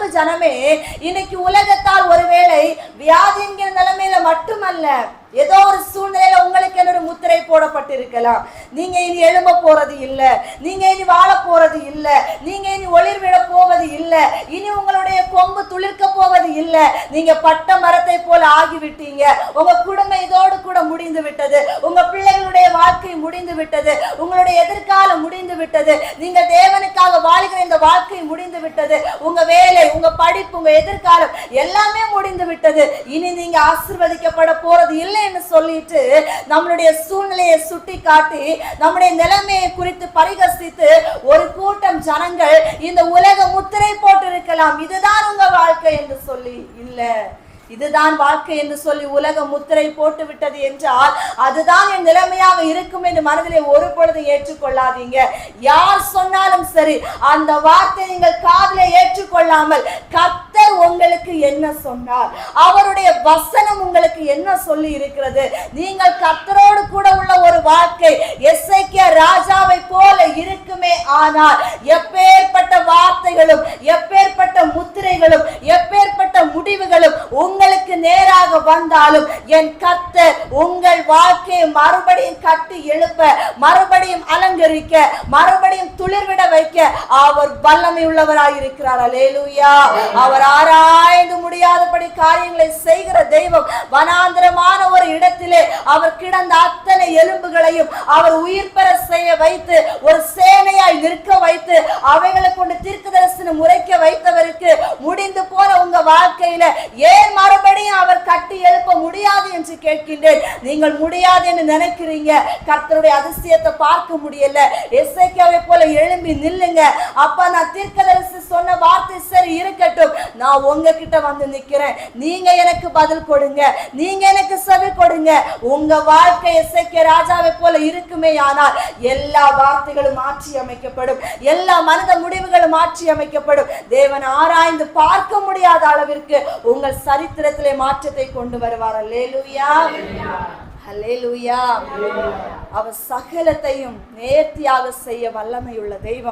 அன்பு ஜனமே இன்னைக்கு உலகத்தால் ஒருவேளை வியாதி என்கிற நிலைமையில மட்டுமல்ல ஏதோ ஒரு சூழ்நிலையில உங்களுக்கு என்னோட முத்திரை போடப்பட்டிருக்கலாம். நீங்க இனி எழும்ப போறது இல்ல நீங்க இனி வாழ போறது இல்ல நீங்க இனி ஒளிர் விட போவது இல்ல இனி உங்களுடைய கொம்பு துளிர்க்க போவது இல்ல. நீங்க பட்ட மரத்தை போல ஆகிவிட்டீங்க. உங்க குடும்பம் இதோடு கூட முடிந்து விட்டது. உங்க பிள்ளைகளுடைய வாழ்க்கை முடிந்து விட்டது. உங்களுடைய எதிர்காலம் முடிந்து விட்டது. நீங்க தேவனுக்காக வாழ வாழ்க்கை முடிந்து விட்டது உங்க வேலை உங்க படிப்பு உங்க எதிர்காலம் எல்லாமே முடிந்து விட்டது இனி நீங்க ஆசிர்வதிக்கப்பட போறது இல்லைன்னு சொல்லிட்டு நம்மளுடைய சூழ்நிலையை சுட்டி காட்டி நம்முடைய நிலைமையை குறித்து பரிகசித்து ஒரு கூட்டம் ஜனங்கள் இந்த உலக முத்திரை போட்டு இருக்கலாம் இதுதான் உங்க வாழ்க்கை என்று சொல்லி இல்லை. இதுதான் வாழ்க்கை என்று சொல்லி உலக முத்திரை போட்டு விட்டது என்றால் அதுதான் என் நிலைமையாக இருக்கும் என்று மனதிலே ஒரு பொழுது ஏற்றுக்கொள்ளாதீங்க. யார் சொன்னாலும் சரி அந்த வார்த்தை நீங்கள் காதலை ஏற்றுக்கொள்ளாமல் கத்தர் உங்களுக்கு என்ன சொன்னார்? அவருடைய வசனம் உங்களுக்கு என்ன சொல்லி இருக்கிறது? நீங்கள் கத்தரோடு கூட உள்ள ஒரு வாழ்க்கை எஸ்ஐக்கிய ராஜாவை போல இருக்குமே ஆனால் எப்பேற்பட்ட வார்த்தைகளும் எப் முத்திரைகளும் எப்பேற்பட்ட முடிவுகளும் உங்களுக்கு நேராக வந்தாலும் என் கத்தர் உங்கள் வாழ்க்கையை மறுபடியும் கட்டி எழுப்ப மறுபடியும் அலங்கரிக்க மறுபடியும் துளிர்விட வைக்க அவர் வல்லமை உள்ளவராய் இருக்கிறார். அலேலுயா அவர் ஆராய்ந்து முடியாதபடி காரியங்களை செய்கிற தெய்வம் வனாந்திரமான ஒரு இடத்திலே அவர் கிடந்த அத்த எலும்புகளையும் அவர் உயிர் பெற செய்ய வைத்து ஒரு சேனையாய் நிற்க வைத்து அவைகளை கொண்டு தீர்க்க தரிசனம் உரைக்க வைத்தவருக்கு முடிந்து போன உங்க வாழ்க்கையில ஏன் மறுபடியும் அவர் கட்டி எழுப்ப முடியாது என்று கேட்கின்றேன். நீங்கள் முடியாது என்று நினைக்கிறீங்க. கர்த்தருடைய அதிசயத்தை பார்க்க முடியல. எஸ்ஐக்காவை போல எழும்பி நில்லுங்க. அப்ப நான் தீர்க்கதரிசி சொன்ன வார்த்தை சரி இருக்கட்டும். நான் உங்ககிட்ட வந்து நிக்கிறேன். நீங்க எனக்கு பதில் கொடுங்க. நீங்க எனக்கு செவி கொடுங்க. உங்க வாழ்க்கை ராஜாவை போல இருக்குமே ஆனால் எல்லா வார்த்தைகளும் மாற்றி அமைக்கப்படும். எல்லா மனித முடிவுகளும் மாற்றி அமைக்கப்படும். தேவன் ஆராய்ந்து பார்க்க முடியாத அளவிற்கு உங்கள் சரித்திரத்திலே மாற்றத்தை கொண்டு வருவார். அல்லேலூயா. அல்லேலூயா. அவர் சகலத்தையும் நேர்த்தியாக செய்ய வல்லமையுள்ள தெய்வம்.